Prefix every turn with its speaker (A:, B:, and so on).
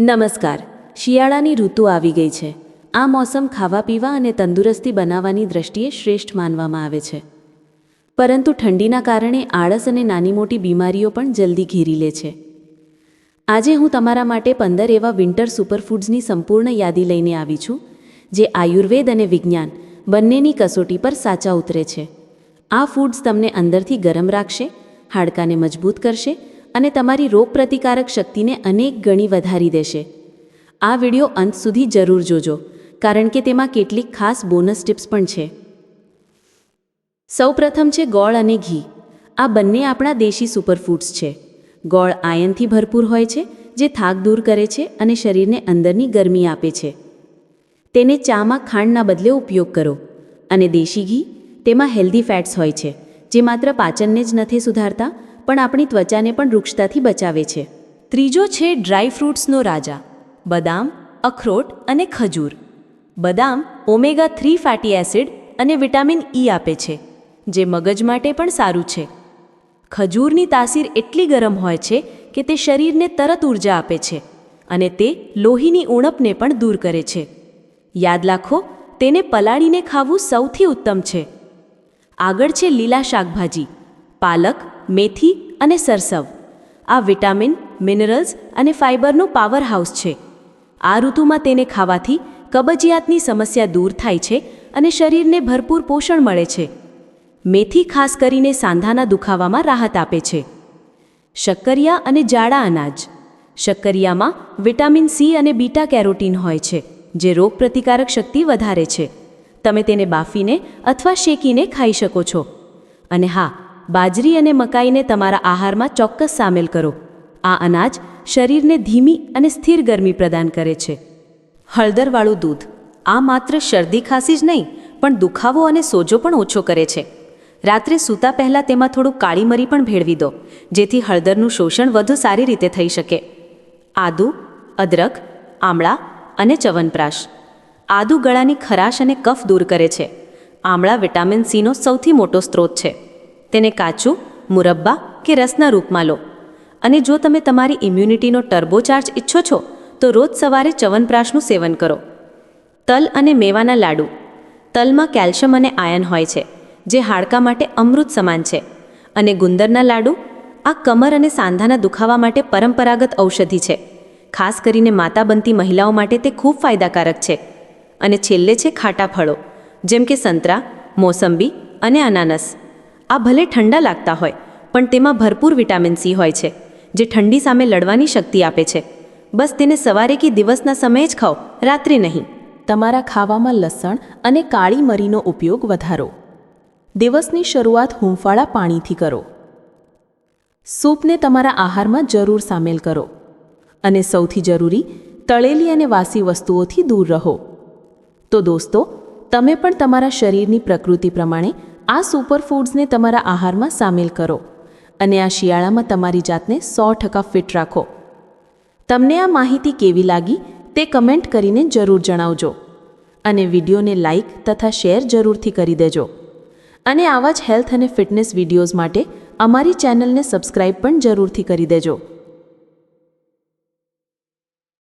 A: નમસ્કાર. શિયાળાની ઋતુ આવી ગઈ છે. આ મોસમ ખાવા પીવા અને તંદુરસ્તી બનાવવાની દ્રષ્ટિએ શ્રેષ્ઠ માનવામાં આવે છે. પરંતુ ઠંડીના કારણે આળસ અને નાની મોટી બીમારીઓ પણ જલ્દી ઘેરી લે છે. આજે હું તમારા માટે પંદર એવા વિન્ટર સુપરફૂડ્સની સંપૂર્ણ યાદી લઈને આવી છું, જે આયુર્વેદ અને વિજ્ઞાન બંનેની કસોટી પર સાચા ઉતરે છે. આ ફૂડ્સ તમને અંદરથી ગરમ રાખશે, હાડકાને મજબૂત કરશે અને તમારી રોગપ્રતિકારક શક્તિને અનેક ગણી વધારી દેશે. આ વિડિયો અંત સુધી જરૂર જોજો, કારણ કે તેમાં કેટલીક ખાસ બોનસ ટિપ્સ પણ છે. સૌપ્રથમ છે ગોળ અને ઘી. આ બંને આપણા દેશી સુપરફૂડ્સ છે. ગોળ આયનથી ભરપૂર હોય છે, જે થાક દૂર કરે છે અને શરીરને અંદરની ગરમી આપે છે. તેને ચામાં ખાંડના બદલે ઉપયોગ કરો. અને દેશી ઘી, તેમાં હેલ્ધી ફેટ્સ હોય છે, જે માત્ર પાચનને જ નથી સુધારતા પણ આપણી ત્વચાને પણ વૃક્ષતાથી બચાવે છે.
B: ત્રીજો છે ડ્રાય ફ્રૂટ્સનો રાજા. બદામ, અખરોટ અને ખજૂર. બદામ ઓમેગા થ્રી ફેટી એસિડ અને વિટામિન ઈ આપે છે, જે મગજ માટે પણ સારું છે. ખજૂરની તાસીર એટલી ગરમ હોય છે કે તે શરીરને તરત ઊર્જા આપે છે અને તે લોહીની ઉણપને પણ દૂર કરે છે. યાદ રાખો, તેને પલાળીને ખાવું સૌથી ઉત્તમ છે. આગળ છે લીલા શાકભાજી. પાલક મેથી અને સરસવ. આ વિટામિન, મિનરલ્સ અને ફાઇબરનું પાવર હાઉસ છે. આ ઋતુમાં તેને ખાવાથી કબજિયાતની સમસ્યા દૂર થાય છે અને શરીરને ભરપૂર પોષણ મળે છે. મેથી ખાસ કરીને સાંધાના દુખાવામાં રાહત આપે છે. શક્કરિયા અને જાડા અનાજ. શક્કરિયામાં વિટામિન સી અને બીટા કેરોટીન હોય છે, જે રોગપ્રતિકારક શક્તિ વધારે છે. તમે તેને બાફીને અથવા શેકીને ખાઈ શકો છો. અને હા બાજરી અને મકાઈને તમારા આહારમાં ચોક્કસ સામેલ કરો. આ અનાજ શરીરને ધીમી અને સ્થિર ગરમી પ્રદાન કરે છે. હળદરવાળું દૂધ. આ માત્ર શરદી ખાંસી જ નહીં, પણ દુખાવો અને સોજો પણ ઓછો કરે છે. રાત્રે સૂતા પહેલાં તેમાં થોડું કાળી મરી પણ ભેળવી દો, જેથી હળદરનું શોષણ વધુ સારી રીતે થઈ શકે. આદુ, અદરક, આમળા અને ચવનપ્રાશ. આદુ ગળાની ખરાશ અને કફ દૂર કરે છે. આમળા વિટામિન સીનો સૌથી મોટો સ્ત્રોત છે. તેને કાચું, મુરબ્બા કે રસના રૂપમાં લો. અને જો તમે તમારી ઇમ્યુનિટીનો ટર્બોચાર્જ ઈચ્છો છો, તો રોજ સવારે ચવનપ્રાશનું સેવન કરો. તલ અને મેવાના લાડુ. તલમાં કેલ્શિયમ અને આયન હોય છે, જે હાડકા માટે અમૃત સમાન છે. અને ગુંદરના લાડુ, આ કમર અને સાંધાના દુખાવા માટે પરંપરાગત ઔષધિ છે. ખાસ કરીને માતા બનતી મહિલાઓ માટે તે ખૂબ ફાયદાકારક છે. અને છેલ્લે છે ખાટા ફળો, જેમ કે સંતરા, મોસંબી અને અનાનસ. આ ભલે ઠંડા લાગતા હોય, પણ તેમાં ભરપૂર વિટામિન સી હોય છે, જે ઠંડી સામે લડવાની શક્તિ આપે છે. બસ તેને સવારે કે દિવસના સમયે જ ખાઓ, રાત્રે નહીં.
C: તમારા ખાવામાં લસણ અને કાળી મરીનો ઉપયોગ વધારો. દિવસની શરૂઆત હૂંફાળા પાણીથી કરો. સૂપને તમારા આહારમાં જરૂર સામેલ કરો. અને સૌથી જરૂરી, તળેલી અને વાસી વસ્તુઓથી દૂર રહો. તો દોસ્તો, તમે પણ તમારા શરીરની પ્રકૃતિ પ્રમાણે આ સુપરફૂડ્સને તમારા આહારમાં સામેલ કરો અને આ શિયાળામાં તમારી જાતને સો ટકા ફિટ રાખો. તમને આ માહિતી કેવી લાગી તે કમેન્ટ કરીને જરૂર જણાવજો અને વિડીયોને લાઇક તથા શેર જરૂરથી કરી દેજો. અને આવા જ હેલ્થ અને ફિટનેસ વિડીયોઝ માટે અમારી ચેનલને સબસ્ક્રાઇબ પણ જરૂરથી કરી દેજો.